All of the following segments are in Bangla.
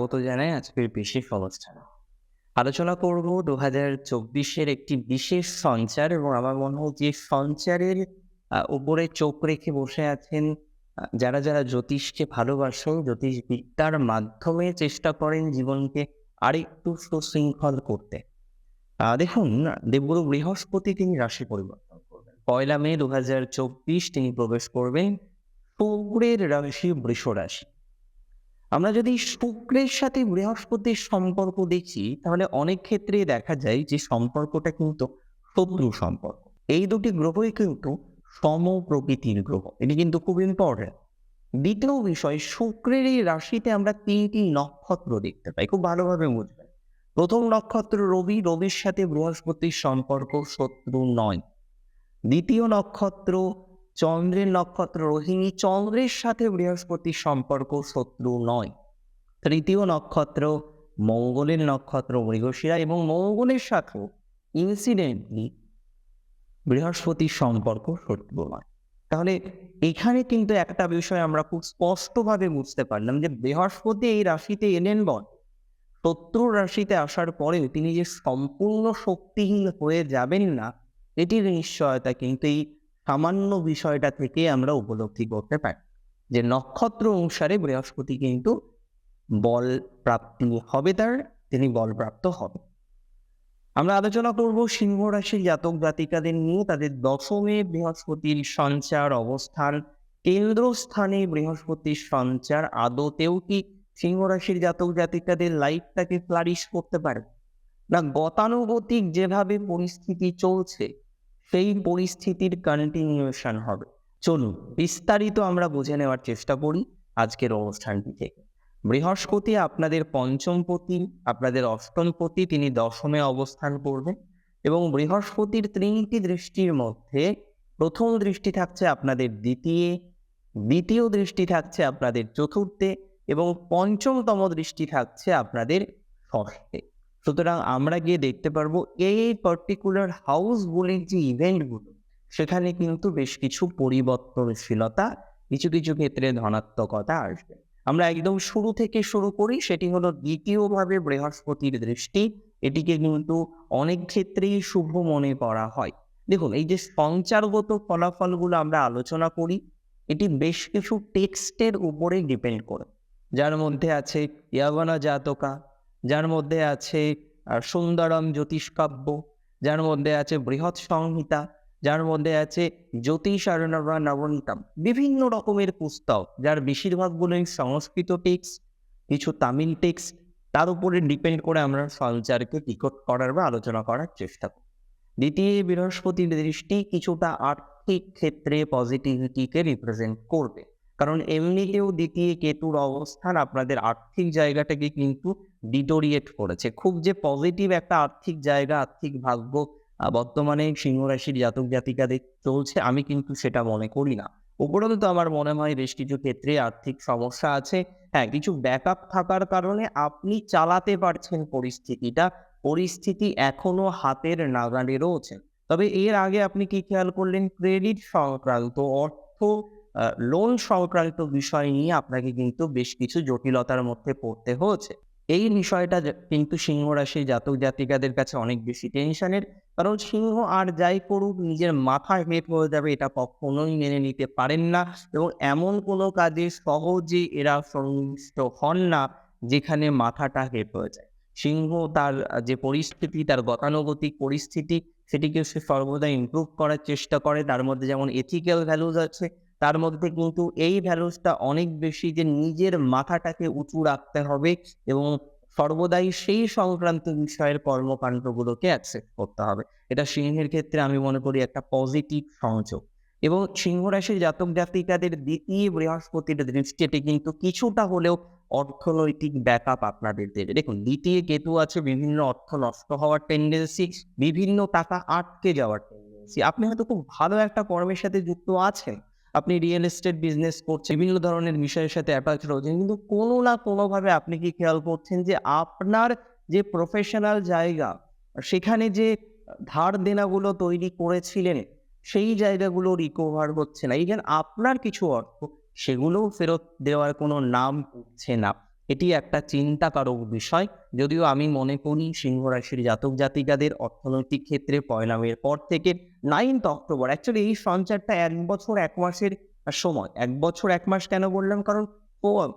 স্বাগত জানাই আজকের বিশেষ অনুষ্ঠানে। আলোচনা করব দু হাজার চব্বিশের একটি বিশেষ সঞ্চার এবং আমার মনে হয় যে সঞ্চারের উপরে চোখ রেখে বসে আছেন যারা যারা জ্যোতিষকে ভালোবাসেন জ্যোতিষ বিদ্যার মাধ্যমে চেষ্টা করেন জীবনকে আরেকটু সুশৃঙ্খল করতে। দেখুন, দেবগুরু বৃহস্পতি তিনি রাশি পরিবর্তন করবেন। পয়লা মে দু হাজার চব্বিশ তিনি প্রবেশ করবেন শুক্রের রাশি বৃষ রাশি আমরা যদি শুক্রের সাথে বৃহস্পতির সম্পর্ক দেখি, তাহলে অনেক ক্ষেত্রে দেখা যায় যে সম্পর্কটা কিন্তু শত্রু সম্পর্ক। এই দুটি গ্রহই কিন্তু সম প্রকৃতির গ্রহ। এটি কিন্তু খুব ইম্পর্টেন্ট দ্বিতীয় বিষয়, শুক্রের এই রাশিতে আমরা তিনটি নক্ষত্র দেখতে পাই। খুব ভালোভাবে বুঝবেন। প্রথম নক্ষত্র রবি, রবির সাথে বৃহস্পতির সম্পর্ক শত্রু নয়। দ্বিতীয় নক্ষত্র চন্দ্রের নক্ষত্র, রোহিণী চন্দ্রের সাথে বৃহস্পতির সম্পর্ক শত্রু নয়। তৃতীয় নক্ষত্র, মঙ্গলের নক্ষত্র, মৃগশিরা এবং মঙ্গলের সাথেও ইনসিডেন্টলি বৃহস্পতির সম্পর্ক শত্রু নয়। তাহলে এখানে কিন্তু একটা বিষয় আমরা খুব স্পষ্টভাবে বুঝতে পারলাম যে বৃহস্পতি এই রাশিতে এলেন বল। শত্রু রাশিতে আসার পরেও তিনি যে সম্পূর্ণ শক্তিহীন হয়ে যাবেন না, এটির নিশ্চয়তা কিন্তু এই সামান্য বিষয়টা থেকে আমরা উপলব্ধি করতে পারি। যে নক্ষত্র অনুসারে বৃহস্পতি কিন্তু বল প্রাপ্তি হবে তার, তিনি বলপ্রাপ্ত হবে আমরা আলোচনা করব সিংহ রাশির জাতক জাতিকাদের নিয়ে। তাদের দশমে বৃহস্পতির সঞ্চার অবস্থান। কেন্দ্রস্থানে বৃহস্পতির সঞ্চার আদতেও কি সিংহ রাশির জাতক জাতিকাদের লাইফটাকে ফ্লারিশ করতে পারে? না গতানুগতিক যেভাবে পরিস্থিতি চলছে সেই পরিস্থিতির কন্টিনিউশন হবে। চলুন, বিস্তারিত আমরা বুঝে নেওয়ার চেষ্টা করি আজকের অনুষ্ঠানটি থেকে। বৃহস্পতি আপনাদের পঞ্চম পঞ্চমপতি, আপনাদের অষ্টম অষ্টমপতি, তিনি দশমে অবস্থান করবেন এবং বৃহস্পতির তিনটি দৃষ্টির মধ্যে প্রথম দৃষ্টি থাকছে আপনাদের দ্বিতীয় দ্বিতীয় দৃষ্টি থাকছে আপনাদের চতুর্থে এবং পঞ্চমতম দৃষ্টি থাকছে আপনাদের ষষ্ঠে। সুতরাং আমরা গিয়ে দেখতে পারব এই পার্টিকুলার হাউসগুলির যে ইভেন্টগুলো সেখানে কিন্তু বেশ কিছু পরিবর্তনশীলতা, কিছু কিছু ক্ষেত্রে ধনাত্মকতা আসবে। আমরা একদম শুরু থেকে শুরু করি, সেটি হলো দ্বিতীয়ভাবে বৃহস্পতির দৃষ্টি, এটিকে কিন্তু অনেক ক্ষেত্রেই শুভ মনে করা হয়। দেখুন, এই যে সঞ্চারগত ফলাফলগুলো আমরা আলোচনা করি, এটি বেশ কিছু টেক্সটের উপরে ডিপেন্ড করে। যার মধ্যে আছে ইয়াবনা জাতকা যার মধ্যে আছে সুন্দরম জ্যোতিষকাব্য, যার মধ্যে আছে বৃহৎ সংহিতা, যার মধ্যে আছে জ্যোতিষ আরণবা নবনীতম। বিভিন্ন রকমের পুস্তক, যার বেশিরভাগগুলোই সংস্কৃত টেক্স কিছু তামিল টেক্স তার উপরে ডিপেন্ড করে আমরা সঞ্চারকে টিকট করার বা আলোচনা করার চেষ্টা করি। দ্বিতীয় বৃহস্পতির দৃষ্টি কিছুটা আর্থিক ক্ষেত্রে পজিটিভিটিকে রিপ্রেজেন্ট করবে। কারণ এমনিতেও দ্বিতীয় কেতুর অবস্থান আপনাদের আর্থিক জায়গাটাকে কিন্তু ডিটোরিয়েট করেছে। খুব যে পজিটিভ একটা আর্থিক জায়গা, আর্থিক ভাগ্য বর্তমানে সিংহ রাশির জাতক জাতিকাদের চলছে, আমি কিন্তু সেটা মনে করি না। উপরন্তু আমার মনে হয় বেশ কিছু ক্ষেত্রে আর্থিক সমস্যা আছে। হ্যাঁ কিছু ব্যাকআপ থাকার কারণে আপনি চালাতে পারছেন পরিস্থিতিটা, পরিস্থিতি এখনও হাতের নাগালে রয়েছে তবে এর আগে আপনি কি খেয়াল করলেন? ক্রেডিট সংক্রান্ত অর্থ লোন সংক্রান্ত বিষয় নিয়ে আপনাকে কিন্তু বেশ কিছু জটিলতার মধ্যে পড়তে হয়েছে এই বিষয়টা কিন্তু সিংহ রাশির জাতক জাতিকাদের কাছে অনেক বেশি টেনশনের কারণ সিংহ আর যাই করুক, নিজের মাথা হেট হয়ে যাবে এটা কখনোই মেনে নিতে পারেন না এবং এমন কোনো কাজে সহজে এরা সংশ্লিষ্ট হন না যেখানে মাথাটা হেট হয়ে যায়। সিংহ তার যে পরিস্থিতি, তার গতানুগতিক পরিস্থিতি, সেটিকে সে সর্বদা ইমপ্রুভ করার চেষ্টা করে। তার মধ্যে যেমন এথিক্যাল ভ্যালুজ আছে তার মধ্যে কিন্তু এই ভ্যালুসটা অনেক বেশি যে নিজের মাথাটাকে উঁচু রাখতে হবে এবং সর্বদাই সেই সংক্রান্ত বিষয়ের কর্মকাণ্ডগুলোকে অ্যাকসেপ্ট করতে হবে। এটা সিংহের ক্ষেত্রে আমি মনে করি একটা পজিটিভ সংযোগ। এবং সিংহ রাশির জাতক জাতিকাদের দ্বিতীয় বৃহস্পতির দৃষ্টিতে কিন্তু কিছুটা হলেও অর্থনৈতিক ব্যাকআপ আপনাদের দেবে। দেখুন, দ্বিতীয় কেতু আছে, বিভিন্ন অর্থ নষ্ট হওয়ার টেন্ডেন্সি বিভিন্ন টাকা আটকে যাওয়ার টেন্ডেন্সি আপনি হয়তো খুব ভালো একটা কর্মের সাথে যুক্ত আছেন আপনি রিয়েল এস্টেট বিজনেস করছেন, বিভিন্ন ধরনের বিষয়ের সাথে অ্যাটাচ রয়েছেন, কিন্তু কোনো না কোনোভাবে আপনি কি খেয়াল করছেন যে আপনার যে প্রফেশনাল জায়গা, সেখানে যে ধার দেনাগুলো তৈরি করেছিলেন, সেই জায়গাগুলো রিকভার হচ্ছে না। ইভেন আপনার কিছু অর্থ, সেগুলোও ফেরত দেওয়ার কোনো নাম উঠছে না। এটি একটা চিন্তাকারক বিষয়। যদিও আমি মনে করি সিংহ রাশির জাতক জাতিকাদের অর্থনৈতিক ক্ষেত্রে পয়লা মের পর থেকে নাইনথ অক্টোবর অ্যাকচুয়ালি এই সঞ্চারটা এক বছর, এক মাসের সময়। এক বছর, এক মাস কেন বললাম? কারণ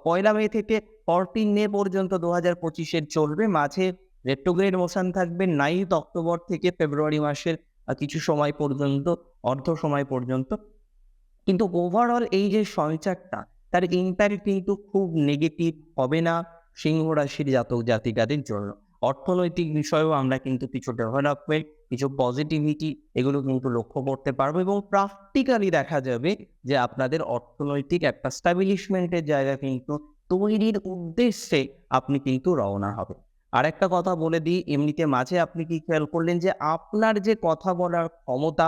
পয়লা মে থেকে ফরটিন মে পর্যন্ত দু হাজার পঁচিশের চলবে। মাঝে রেট্রোগ্রেড মোশন থাকবে। নাইনথ অক্টোবর থেকে ফেব্রুয়ারি মাসের কিছু সময় পর্যন্ত, অর্ধ সময় পর্যন্ত। কিন্তু ওভারঅল এই যে সঞ্চারটা তার ইম্প্যাক্ট কিন্তু খুব নেগেটিভ হবে না সিংহ রাশির জাতক জাতিকাদের জন্য। অর্থনৈতিক বিষয়েও আমরা কিন্তু কিছু ডেভেলপমেন্ট কিছু পজিটিভিটি এগুলো কিন্তু লক্ষ্য করতে পারব এবং প্র্যাকটিক্যালি দেখা যাবে যে আপনাদের অর্থনৈতিক একটা স্ট্যাবলিশমেন্টের জায়গা কিন্তু তৈরির উদ্দেশ্যে আপনি কিন্তু রওনা হবে আর একটা কথা বলে দিই, এমনিতে মাঝে আপনি কি খেয়াল করলেন যে আপনার যে কথা বলার ক্ষমতা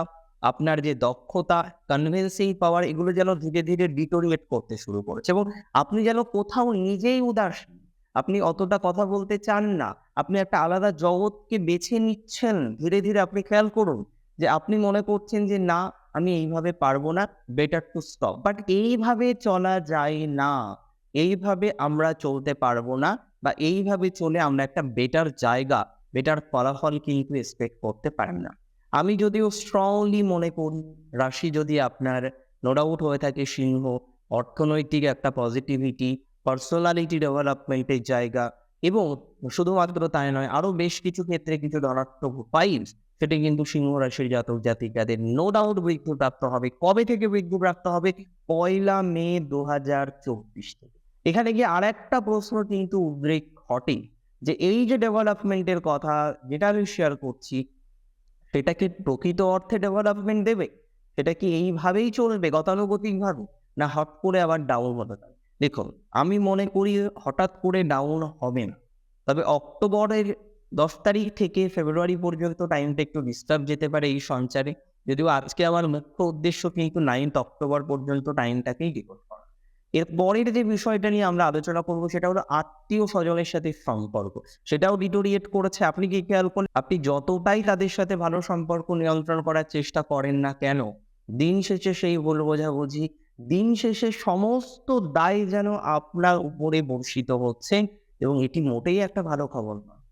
আপনার যে দক্ষতা কনভিন্সিং পাওয়ার এগুলো যেন ধীরে ধীরে ডিটোরিয়েট করতে শুরু করেছে এবং আপনি যেন কোথাও নিজেই উদাসীন আপনি অতটা কথা বলতে চান না, আপনি একটা আলাদা জগৎকে বেছে নিচ্ছেন, ধীরে ধীরে আপনি খেয়াল করুন যে আপনি মনে করছেন যে না, আমি এইভাবে পারব না বেটার টু স্টপ বাট এইভাবে চলা যায় না, এইভাবে আমরা চলতে পারব না, বা এইভাবে চলে আমরা একটা বেটার জায়গা বেটার ফলাফল কিন্তু এক্সপেক্ট করতে পারেন না। আমি যদিও স্ট্রংলি মনে করি, রাশি যদি আপনার নো ডাউট হয়ে থাকে সিংহ, অর্থনৈতিক একটা পজিটিভিটি পার্সোনালিটি ডেভেলপমেন্টের জায়গা এবং শুধুমাত্র তাই নয়, আরও বেশ কিছু ক্ষেত্রে কিছু ধনাত্মক ফাইলস সেটা কিন্তু সিংহ রাশির জাতক জাতিকাদের নো ডাউট বৃদ্ধিপ্রাপ্ত হবে। কবে থেকে বৃদ্ধিপ্রাপ্ত হবে? পয়লা মে দু হাজার চব্বিশ থেকে। এখানে গিয়ে আর একটা প্রশ্ন কিন্তু উদ্রেক ঘটে, যে এই যে ডেভেলপমেন্টের কথা যেটা আমি শেয়ার করছি সেটা কি প্রকৃত অর্থে ডেভেলপমেন্ট দেবে? সেটা কি এইভাবেই চলবে গতানুগতিকভাবে না হট করে আবার ডাউন হতে দেখুন, আমি মনে করি হঠাৎ করে ডাউন হবে না। তবে অক্টোবরের দশ তারিখ থেকে ফেব্রুয়ারি পর্যন্ত টাইমটা একটু ডিস্টার্ব যেতে পারে এই সঞ্চারে। যদিও আজকে আমার মুখ্য উদ্দেশ্য কিন্তু নাইনথ অক্টোবর পর্যন্ত টাইমটাকেই রেকর্ড করা। এর পরের যে বিষয়টা নিয়ে আমরা আলোচনা করব, সেটা হলো আত্মীয় স্বজনের সাথে সম্পর্ক। সেটাও ডিটোরিয়েট করেছে। আপনি কি খেয়াল করলেন আপনি যতটাই তাদের সাথে ভালো সম্পর্ক নিয়ন্ত্রণ করার চেষ্টা করেন না কেন, দিন শেষে সেই ভুল বোঝাবুঝি, দিন শেষে সমস্ত দায় যেন আপনার উপরে বর্ষিত হচ্ছে এবং এটি মোটেই একটা ভালো খবর নয়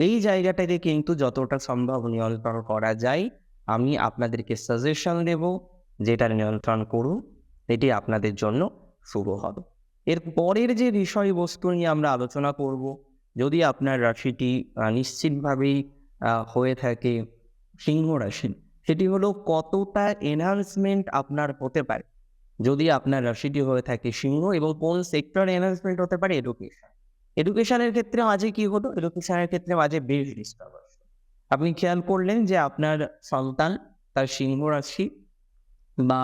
এই জায়গাটাকে কিন্তু যতটা সম্ভব নিয়ন্ত্রণ করা যায়। আমি আপনাদেরকে সাজেশন দেব, যেটা নিয়ন্ত্রণ করুন এটি আপনাদের জন্য শুভ হবে। এর পরের যে বিষয়বস্তু নিয়ে আমরা আলোচনা করব, যদি আপনার রাশিটি নিশ্চিতভাবেই হয়ে থাকে সিংহ রাশি, সেটি হলো কতটা এনহান্সমেন্ট আপনার হতে পারে। যদি আপনার রাশিটি হয়ে থাকে সিংহ এবং কোন সেক্টর এনহান্সমেন্ট হতে পারে এডুকেশন এডুকেশনের ক্ষেত্রে মাঝে কি হলো? এডুকেশনের ক্ষেত্রে মাঝে বেশ ডিস্টার্ব আপনি খেয়াল করলেন যে আপনার সন্তান তার সিংহ রাশি বা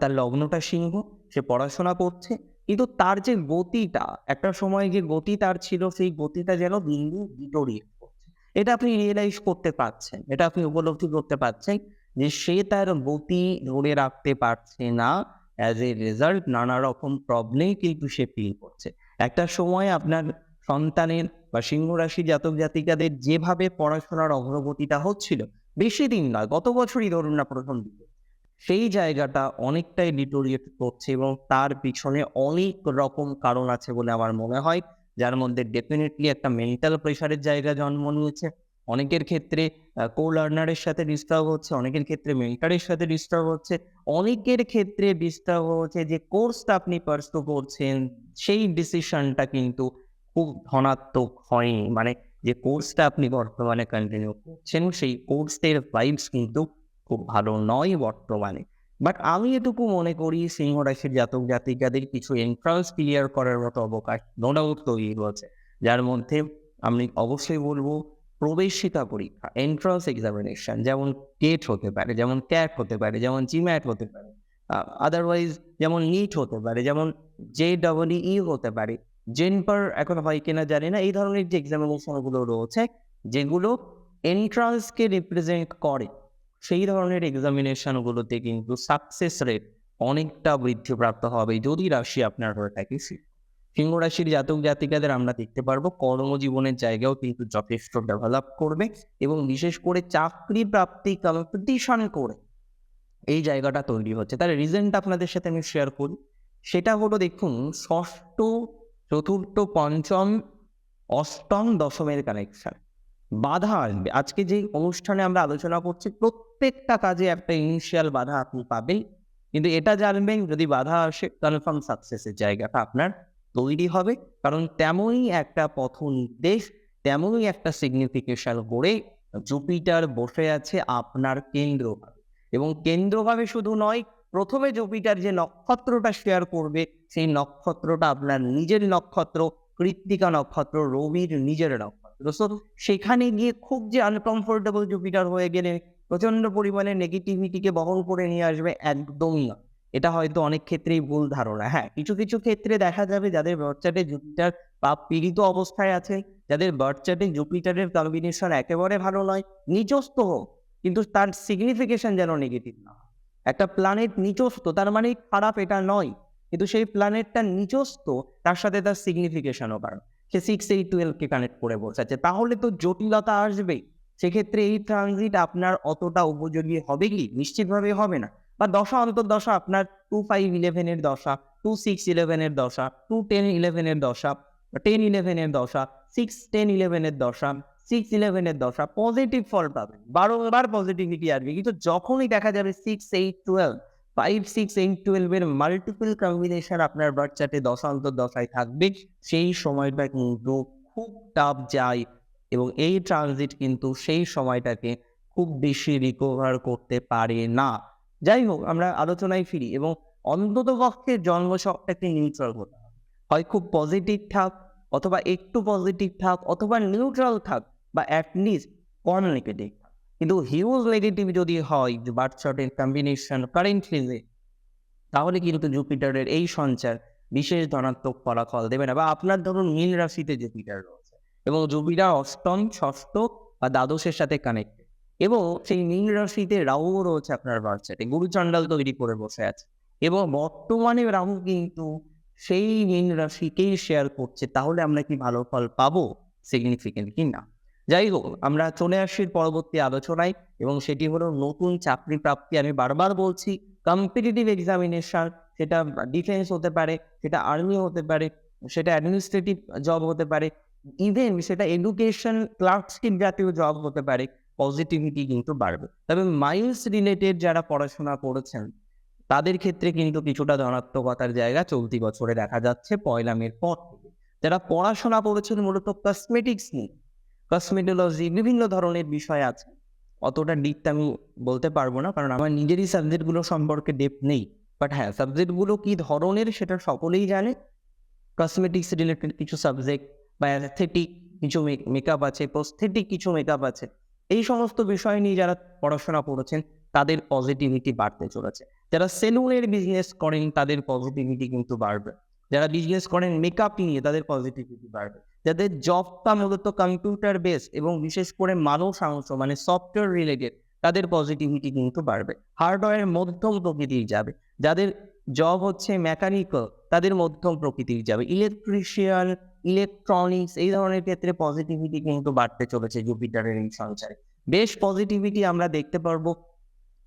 তার লগ্নটা সিংহ সে পড়াশোনা করছে, কিন্তু তার যে গতিটা, একটা সময় যে গতি তার ছিল, সেই গতিটা যেন দিন দিন করছে। এটা আপনি রিয়েলাইজ করতে পারছেন, এটা আপনি উপলব্ধি করতে পারছেন যে সে তার গতি ধরে রাখতে পারছে না অ্যাজ এ রেজাল্ট নানা রকম প্রবলেম কিন্তু সে ফিল করছে। একটা সময় আপনার সন্তানের বা সিংহ রাশি জাতক জাতিকাদের যেভাবে পড়াশোনার অগ্রগতিটা হচ্ছিল, বেশি দিন নয়, গত বছরই ধরুন না প্রথম দিকে সেই জায়গাটা অনেকটাই ডিটোরিয়েট করছে এবং তার পিছনে অনেক রকম কারণ আছে বলে আমার মনে হয়। যার মধ্যে ডেফিনেটলি একটা মেন্টাল প্রেশারের জায়গা জন্ম নিয়েছে। অনেকের ক্ষেত্রে কো লার্নারের সাথে ডিস্টার্ব হচ্ছে, অনেকের ক্ষেত্রে মেন্টারের সাথে ডিস্টার্ব হচ্ছে। অনেকের ক্ষেত্রে ডিস্টার্ব হচ্ছে যে কোর্সটা আপনি পার্সু করছেন, সেই ডিসিশনটা কিন্তু খুব ধনাত্মক হয়নি। মানে যে কোর্সটা আপনি বর্তমানে কন্টিনিউ করছেন, সেই কোর্সের ভাইবস কিন্তু খুব ভালো নয় বর্তমানে। বাট আমি এটুকু মনে করি সিংহ রাশির জাতক জাতিকাদের কিছু এন্ট্রান্স ক্লিয়ার করার মতো অবকাশ নো ডাউট তৈরি হয়েছে। যার মধ্যে আমি অবশ্যই বলব প্রবেশিকা পরীক্ষা এন্ট্রান্স এক্সামিনেশন যেমন টেট হতে পারে, যেমন ক্যাট হতে পারে, যেমন জিম্যাট হতে পারে আদারওয়াইজ যেমন নিট হতে পারে, যেমন জে ই হতে পারে জেনপার এখন হয় কিনা জানি না, এই ধরনের যে এক্সামিনেশনগুলো রয়েছে, যেগুলো এন্ট্রান্সকে রিপ্রেজেন্ট করে। সেই ধরনের এক্সামিনেশনগুলোতে কিন্তু সাকসেস রেট অনেকটা বৃদ্ধিপ্রাপ্ত হবে যদি রাশি আপনার হয়ে থাকে। সিংহ রাশির জাতক জাতিকাদের আমরা দেখতে পারব কর্মজীবনের জায়গাও কিন্তু যথেষ্ট ডেভেলপ করবে এবং বিশেষ করে চাকরি প্রাপ্তি কম্পিটিশন করে এই জায়গাটা তৈরি হচ্ছে। তার রিজনটা আপনাদের সাথে আমি শেয়ার করি। সেটা হলো দেখুন, ষষ্ঠ, চতুর্থ, পঞ্চম, অষ্টম, দশমের কানেকশন বাধা আসবে। আজকে যে অনুষ্ঠানে আমরা আলোচনা করছি, প্রত্যেকটা কাজে একটা ইনিশিয়াল বাধা আপনি পাবেন। কিন্তু এটা জানবেন, যদি বাধা আসে কনফার্ম সাকসেসের জায়গাটা আপনার তৈরি হবে। কারণ তেমনই একটা পথ নির্দেশ, তেমনই একটা সিগনিফিকেশন করে জুপিটার বসে আছে আপনার কেন্দ্রভাবে। এবং কেন্দ্রভাবে শুধু নয়, প্রথমে জুপিটার যে নক্ষত্রটা শেয়ার করবে, সেই নক্ষত্রটা আপনার নিজের নক্ষত্র, কৃত্তিকা নক্ষত্র, রবির নিজের নক্ষত্র। সো সেখানে গিয়ে খুব যে আনকমফোর্টেবল জুপিটার হয়ে গেলে প্রচণ্ড পরিমাণে নেগেটিভিটিকে বহন করে নিয়ে আসবে একদমই না। এটা হয়তো অনেক ক্ষেত্রেই ভুল ধারণা। হ্যাঁ কিছু কিছু ক্ষেত্রে দেখা যাবে যাদের বাচ্চাটে জুপিটার পাপ পীড়িত অবস্থায় আছে, যাদের বাচ্চাটে জুপিটারের কম্বিনেশন একেবারে ভালো নয় নিচস্থ হোক, কিন্তু তার সিগনিফিকেশন যেন নেগেটিভ না একটা প্ল্যানেট নিচস্থ তার মানে খারাপ এটা নয়, কিন্তু সেই প্ল্যানেটটা নিচস্থ তার সাথে তার সিগনিফিকেশনও কারণ সে সিক্স এইট টুয়েলভকে কানেক্ট করে বসাচ্ছে তাহলে তো জটিলতা আসবেই। সেক্ষেত্রে এই ট্রানজিট আপনার অতটা উপযোগী হবে কি? নিশ্চিতভাবে হবে না। বা দশা অন্তর্দশা আপনার টু ফাইভ ইলেভেনের দশা টু সিক্স ইলেভেনের দশা টু টেন ইলেভেনের দশা টেন ইলেভেনের দশা সিক্স টেন ইলেভেনের দশা সিক্স ইলেভেনের দশা পজিটিভ ফল পাবেন। বারংবার পজিটিভিটি আসবে। কিন্তু যখনই দেখা যাবে six eight twelve five six eight টুয়েলভের মাল্টিপল কম্বিনেশন আপনার বাচ্চাতে দশান্ত দশায় থাকবে। সেই সময়টা কিন্তু খুব টাফ যায় এবং এই ট্রানজিট কিন্তু সেই সময়টাকে খুব বেশি রিকভার করতে পারে না। যাই হোক, আমরা আলোচনায় ফিরি এবং অন্তত পক্ষে জন্মশকটাকে নিউট্রাল হতে হয় খুব পজিটিভ থাক অথবা একটু পজিটিভ থাক অথবা নিউট্রাল থাক বা অ্যাটলিস্ট কম নেগেটিভ কিন্তু হিউজ নেগেটিভ যদি হয় বার্থশটের কম্বিনেশন কারেন্টলি তাহলে কিন্তু জুপিটারের এই সঞ্চার বিশেষ ধনাত্মক ফলাফল দেবে না। বা আপনার ধরুন মীন রাশিতে জুপিটার রয়েছে এবং জুপিটার অষ্টম, ষষ্ঠ বা দ্বাদশের সাথে কানেক্টেড এবং সেই মীন রাশিতে রাহুও রয়েছে আপনার বাচ্চাতে গুরুচণ্ডাল তৈরি করে বসে আছে এবং বর্তমানে রাহু কিন্তু সেই মীন রাশিকেই শেয়ার করছে, তাহলে আমরা কি ভালো ফল পাবো সিগনিফিকেন্ট কি না যাই হোক আমরা চলে আসি পরবর্তী আলোচনায় এবং সেটি হলো নতুন চাকরি প্রাপ্তি। আমি বারবার বলছি কম্পিটিটিভ এক্সামিনেশন সেটা ডিফেন্স হতে পারে, সেটা আর্মি হতে পারে, সেটা অ্যাডমিনিস্ট্রেটিভ জব হতে পারে ইভেন সেটা এডুকেশন ক্লার্কশিপ জাতীয় জব হতে পারে পজিটিভিটি কিন্তু বাড়বে। তবে মাইন্স রিলেটেড যারা পড়াশোনা করেছেন, তাদের ক্ষেত্রে কিন্তু কিছুটা ধনাত্মকতার জায়গা চলতি বছরে দেখা যাচ্ছে পয়লা মের পর যারা পড়াশোনা করেছেন, মূলত কসমেটিক্স নিয়ে কসমেটোলজি বিভিন্ন ধরনের বিষয় আছে। অতটা ডিপটা আমি বলতে পারব না, কারণ আমার নিজেরই সাবজেক্টগুলো সম্পর্কে ডেপ নেই। বাট হ্যাঁ সাবজেক্টগুলো কি ধরনের সেটা সকলেই জানে। কসমেটিক্স রিলেটেড কিছু সাবজেক্ট বা অ্যাস্থেটিক কিছু মেকআপ আছে প্রস্থেটিক কিছু মেকআপ আছে। এই সমস্ত বিষয় নিয়ে যারা পড়াশোনা করেছেন, তাদের পজিটিভিটি বাড়তে চলেছে। যারা সেলুনের বিজনেস করেন, তাদের পজিটিভিটি কিন্তু বাড়বে। যারা বিজনেস করেন মেকআপ নিয়ে তাদের পজিটিভিটি বাড়বে। যাদের জবটা মূলত কম্পিউটার বেস এবং বিশেষ করে মানব সাহস মানে সফটওয়্যার রিলেটেড তাদের পজিটিভিটি কিন্তু বাড়বে। হার্ডওয়্যার মধ্যম প্রকৃতির যাবে। যাদের জব হচ্ছে মেকানিক্যাল তাদের মধ্যম প্রকৃতির যাবে। ইলেকট্রিশিয়ান ইলেকট্রনিক্স এই ধরনের ক্ষেত্রে পজিটিভিটি কিন্তু বাড়তে চলেছে জুপিটারের এই সঞ্চারে। বেশ পজিটিভিটি আমরা দেখতে পারব।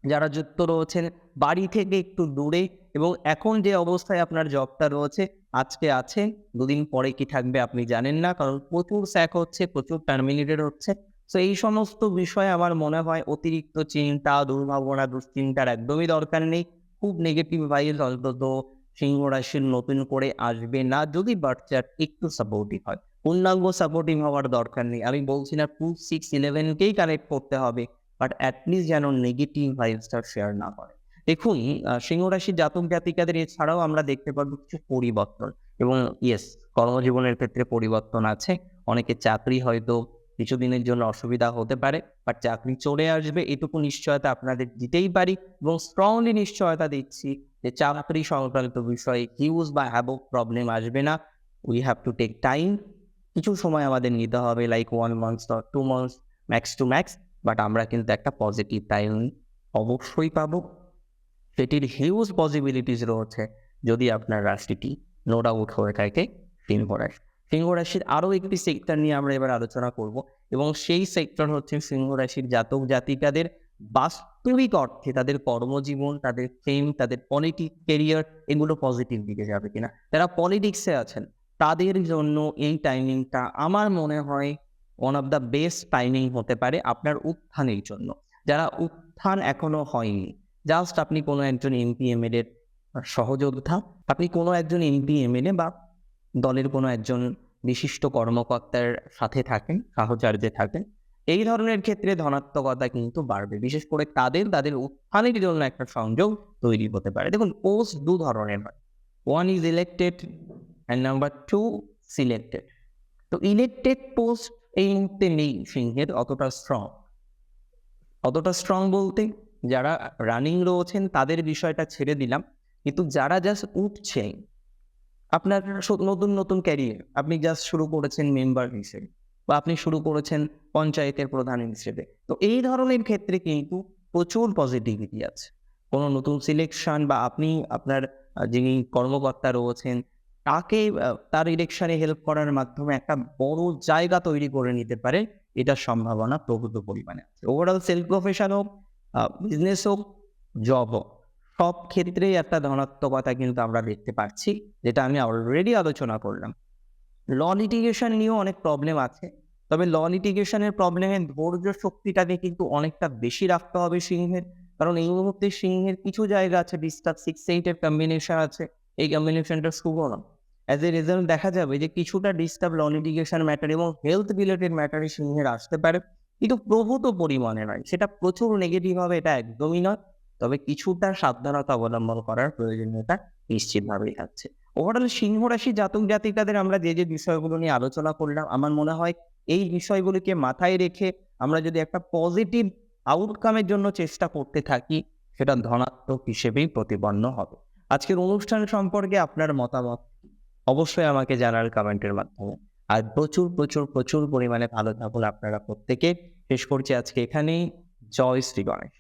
যারা যুক্ত রয়েছেন, বাড়ি থেকে একটু দূরে এবং এখন যে অবস্থায় আপনার জবটা রয়েছে আজকে আছে, দুদিন পরে কি থাকবে আপনি জানেন না, কারণ প্রচুর স্যাক হচ্ছে, প্রচুর টার্মিনেটেড হচ্ছে। তো এই সমস্ত বিষয়ে আমার মনে হয় অতিরিক্ত চিন্তা, দুর্ভাবনা, দুশ্চিন্তার একদমই দরকার নেই। খুব নেগেটিভ ভাইজ অন্তত সিংহ রাশির নতুন করে আসবে না, যদি বাচ্চার একটু সাপোর্টিভ হয়। পূর্ণাঙ্গ সাপোর্টিভ হওয়ার দরকার নেই। আমি বলছি না টু সিক্স ইলেভেনকেই কানেক্ট করতে হবে বাট অ্যাটলিস্ট যেন নেগেটিভ ভাইবসটা শেয়ার না করে দেখুন সিংহ রাশির জাতক জাতিকাদের এছাড়াও আমরা দেখতে পারব কিছু পরিবর্তন এবং ইয়েস কর্মজীবনের ক্ষেত্রে পরিবর্তন আছে। অনেকে চাকরি হয়তো কিছুদিনের জন্য অসুবিধা হতে পারে বাট চাকরি চলে আসবে এটুকু নিশ্চয়তা আপনাদের দিতেই পারি এবং স্ট্রংলি নিশ্চয়তা দিচ্ছি যে চাকরি সংক্রান্ত বিষয়ে হিউজ বা হ্যাবক প্রবলেম আসবে না। We have to take time কিছু সময় আমাদের নিতে হবে like one months or two months max two max but আমরা কিন্তু একটা পজিটিভ টাইম অবশ্যই পাবো। সেটির হিউজ পসিবিলিটিস রয়েছে যদি আপনার রাশিটি নো ডাউট হয়ে থাকে সিংহ রাশি। সিংহ রাশির আরও একটি সেক্টর নিয়ে আমরা এবার আলোচনা করব এবং সেই সেক্টর হচ্ছে সিংহ রাশির জাতক জাতিকাদের বাস্তবিক অর্থে তাদের কর্মজীবন, তাদের ফেম তাদের পলিটিক কেরিয়ার এগুলো পজিটিভ দিকে যাবে কিনা। যারা পলিটিক্সে আছেন, তাদের জন্য এই টাইমিংটা আমার মনে হয় one of the best timing হতে পারে আপনার উত্থানের জন্য। যারা উত্থান এখনও হয়নি জাস্ট আপনি কোনো একজন এমপি এমএলএর সহযোদ্ধা আপনি কোনো একজন এমপি, এমএলএ বা দলের কোনো একজন বিশিষ্ট কর্মকর্তার সাথে থাকেন, সাহচর্যে থাকেন, এই ধরনের ক্ষেত্রে ধনাত্মকতা কিন্তু বাড়বে। বিশেষ করে তাদের তাদের উত্থানের জন্য একটা সংযোগ তৈরি হতে পারে। দেখুন, পোস্ট দু ধরনের হয়। One is elected and number two selected তো ইলেক্টেড পোস্ট এই মুহূর্তে নেই, সিংহের অতটা স্ট্রং অতটা স্ট্রং বলতে যারা রানিং রয়েছেন, তাদের বিষয়টা ছেড়ে দিলাম। কিন্তু যারা জাস্ট উঠছেন, আপনার নতুন নতুন ক্যারিয়ার আপনি জাস্ট শুরু করেছেন মেম্বার হিসেবে বা আপনি শুরু করেছেন পঞ্চায়েতের প্রধান হিসেবে। তো এই ধরনের ক্ষেত্রে কিন্তু প্রচুর পজিটিভিটি আছে। কোনো নতুন সিলেকশন বা আপনি আপনার যিনি কর্মকর্তা রয়েছেন, তাকে তার ইলেকশনে হেল্প করার মাধ্যমে একটা বড় জায়গা তৈরি করে নিতে পারে এটার সম্ভাবনা প্রভূত পরিমাণে আছে। ওভারঅল সেলফ প্রফেশন হোক বিজনেস হোক জব হোক, সব ক্ষেত্রেই একটা ধনাত্মকতা কিন্তু আমরা দেখতে পাচ্ছি, যেটা আমি অলরেডি আলোচনা করলাম। ল লিটিগেশন নিয়েও অনেক প্রবলেম আছে, তবে ল লিটিগেশনের প্রবলেমে ধৈর্য শক্তিটাকে কিন্তু অনেকটা বেশি রাখতে হবে সিংহের, কারণ এই মুহূর্তে সিংহের কিছু জায়গা আছে ডিস্টার্ব সিক্স এইটের কম্বিনেশন আছে, এই কম্বিনেশনটা শুভ না। অ্যাজ এ রেজাল্ট দেখা যাবে যে কিছুটা ডিস্টার্ব ল লিটিগেশন ম্যাটার এবং হেলথ রিলেটেড ম্যাটারে সিংহের আসতে পারে। কিন্তু প্রভূত পরিমাণে নয়। সেটা প্রচুর নেগেটিভ হবে, এটা একদমই নয়। তবে কিছুটা সাবধানতা অবলম্বন করার প্রয়োজনীয়তা নিশ্চিতভাবেই থাকছে। ওভারঅল সিংহ রাশি জাতক জাতিকাদের আমরা যে যে বিষয়গুলো নিয়ে আলোচনা করলাম, আমার মনে হয় এই বিষয়গুলিকে মাথায় রেখে আমরা যদি একটা পজিটিভ আউটকামের জন্য চেষ্টা করতে থাকি, সেটা ধনাত্মক হিসেবেই প্রতিপন্ন হবে। আজকের অনুষ্ঠান সম্পর্কে আপনার মতামত অবশ্যই আমাকে জানার কমেন্টের মাধ্যমে। আর প্রচুর প্রচুর প্রচুর পরিমাণে ভালো থাকুন আপনারা প্রত্যেকে। শেষ করছি আজকে এখানেই। জয় শ্রী গণেশ।